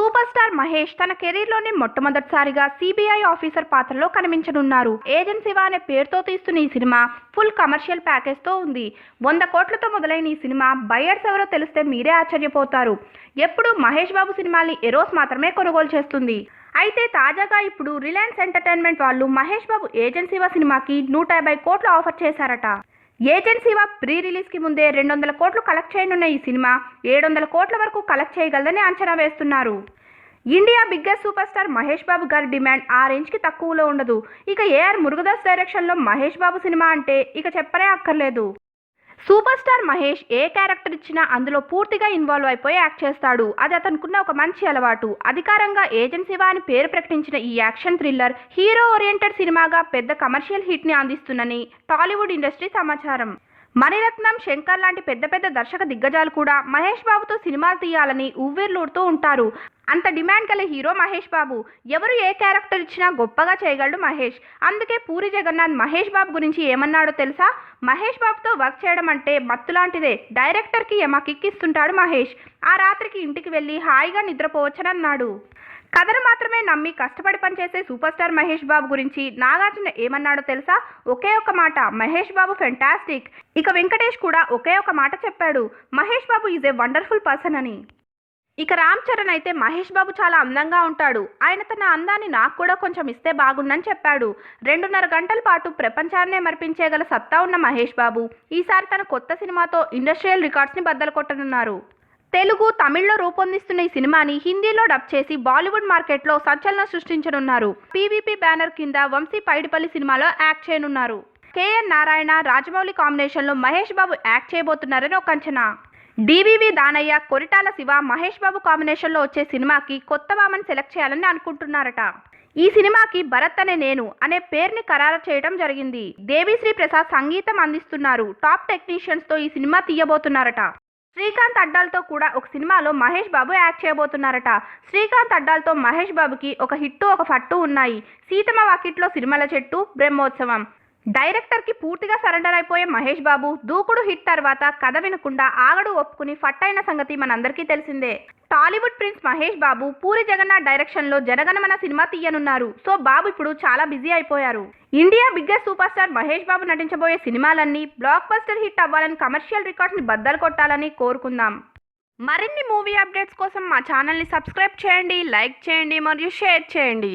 Super star Mahesh తన కెరీర్లోనే మొట్టమొదటిసారిగా CBI officer పాత్రలో కనిపించనున్నారు. ఏజెంట్ శివ అనే పేరుతో తీస్తున్న ఈ సినిమా ఫుల్ కమర్షియల్ ప్యాకేజ్తో ఉంది. వంద కోట్లతో మొదలైన ఈ సినిమా బయర్స్ ఎవరో తెలిస్తే మీరే ఆశ్చర్యపోతారు. ఎప్పుడు మహేష్ బాబు సినిమాల్ని ఎరోస్ మాత్రమే కొనుగోలు చేస్తుంది. అయితే తాజాగా ఇప్పుడు రిలయన్స్ ఎంటర్టైన్మెంట్ వాళ్ళు మహేష్ బాబు ఏజెన్సీవా సినిమాకి నూట యాభై కోట్లు ఆఫర్ చేశారట. ఏజెంట్ శివ ప్రీ రిలీజ్కి ముందే రెండు వందల కోట్లు కలెక్ట్ చేయనున్న ఈ సినిమా ఏడు వందల కోట్ల వరకు కలెక్ట్ చేయగలదని అంచనా వేస్తున్నారు. India biggest super star Mahesh Babu గారి డిమాండ్ ఆ రేంజ్కి తక్కువలో ఉండదు. ఇక ఏఆర్ మురుగదాస్ డైరెక్షన్లో మహేష్ బాబు సినిమా అంటే ఇక చెప్పనే అక్కర్లేదు. సూపర్ స్టార్ మహేష్ ఏ క్యారెక్టర్ ఇచ్చినా అందులో పూర్తిగా ఇన్వాల్వ్ అయిపోయి యాక్ట్ చేస్తాడు. అది అతనుకున్న ఒక మంచి అలవాటు. అధికారంగా ఏజెన్సీ శివ అని పేరు ప్రకటించిన ఈ యాక్షన్ థ్రిల్లర్ హీరో ఓరియంటెడ్ సినిమాగా పెద్ద కమర్షియల్ హిట్ని అందిస్తుందని టాలీవుడ్ ఇండస్ట్రీ సమాచారం. మణిరత్నం శంకర్ లాంటి పెద్ద పెద్ద దర్శక దిగ్గజాలు కూడా మహేష్ బాబుతో సినిమాలు తీయాలని ఉవ్వేర్లూడుతూ ఉంటారు. అంత డిమాండ్ గల హీరో మహేష్ బాబు. ఎవరు ఏ క్యారెక్టర్ ఇచ్చినా గొప్పగా చేయగలడు మహేష్. అందుకే పూరి జగన్నాథ్ మహేష్ బాబు గురించి ఏమన్నాడో తెలుసా? మహేష్ బాబుతో వర్క్ చేయడం అంటే మత్తు లాంటిదే. డైరెక్టర్కి ఏమా కిక్కిస్తుంటాడు మహేష్. ఆ రాత్రికి ఇంటికి వెళ్ళి హాయిగా నిద్రపోవచ్చనన్నాడు. కథను మాత్రమే నమ్మి కష్టపడి పనిచేసే సూపర్ స్టార్ మహేష్ బాబు గురించి నాగార్జున ఏమన్నాడో తెలుసా? ఒకే ఒక మాట. మహేష్ బాబు ఫెంటాస్టిక్ ఇక వెంకటేష్ కూడా ఒకే ఒక మాట చెప్పాడు. Mahesh Babu is a wonderful person అని. ఇక రామ్ చరణ్ అయితే మహేష్ బాబు చాలా అందంగా ఉంటాడు. ఆయన తన అందాన్ని నాకు కూడా కొంచెం ఇస్తే బాగుండని చెప్పాడు. రెండున్నర గంటల పాటు ప్రపంచాన్నే మరిపించేగల సత్తా ఉన్న మహేష్ బాబు ఈసారి తన కొత్త సినిమాతో ఇండస్ట్రియల్ రికార్డ్స్ని బద్దలు కొట్టనున్నారు. తెలుగు తమిళ్ళో రూపొందిస్తున్న ఈ సినిమాని హిందీలో డబ్ చేసి బాలీవుడ్ మార్కెట్లో సంచలనం సృష్టించనున్నారు. పీవీపీ బ్యానర్ కింద వంశీ పైడిపల్లి సినిమాలో యాక్ట్ చేయనున్నారు. కేఎన్ నారాయణ రాజమౌళి కాంబినేషన్లో మహేష్ బాబు యాక్ట్ చేయబోతున్నారని ఒక అంచనా. డివివి దానయ్య కొరిటాల శివ మహేష్ బాబు కాంబినేషన్లో వచ్చే సినిమాకి కొత్త భామని సెలెక్ట్ చేయాలని అనుకుంటున్నారట. ఈ సినిమాకి భరత్ అనే నేను అనే పేరుని ఖరారు చేయడం జరిగింది. దేవిశ్రీ ప్రసాద్ సంగీతం అందిస్తున్నారు. టాప్ టెక్నీషియన్స్తో ఈ సినిమా తీయబోతున్నారట. శ్రీకాంత్ అడ్డాలతో కూడా ఒక సినిమాలో మహేష్ బాబు యాక్ట్ చేయబోతున్నారట. శ్రీకాంత్ అడ్డాలతో మహేష్ బాబుకి ఒక హిట్టు ఒక ఫట్టు ఉన్నాయి. సీతమ్మ వాకిట్లో సిరిమల చెట్టు బ్రహ్మోత్సవం. డైరెక్టర్కి పూర్తిగా సరెండర్ అయిపోయే మహేష్ బాబు దూకుడు హిట్ తర్వాత కథ వినకుండా ఆగడు ఒప్పుకుని ఫట్ అయిన సంగతి మనందరికీ తెలిసిందే. టాలీవుడ్ ప్రిన్స్ మహేష్ బాబు పూరి జగన్నాథ్ డైరెక్షన్లో జనగణమన సినిమా తీయనున్నారు. సో బాబు ఇప్పుడు చాలా బిజీ అయిపోయారు. India biggest super star Mahesh Babu నటించబోయే సినిమాలన్నీ బ్లాక్ బస్టర్ హిట్ అవ్వాలని కమర్షియల్ రికార్డ్స్ని బద్దలు కొట్టాలని కోరుకుందాం. మరిన్ని మూవీ అప్డేట్స్ కోసం మా ఛానల్ని సబ్స్క్రైబ్ చేయండి లైక్ చేయండి మరియు షేర్ చేయండి.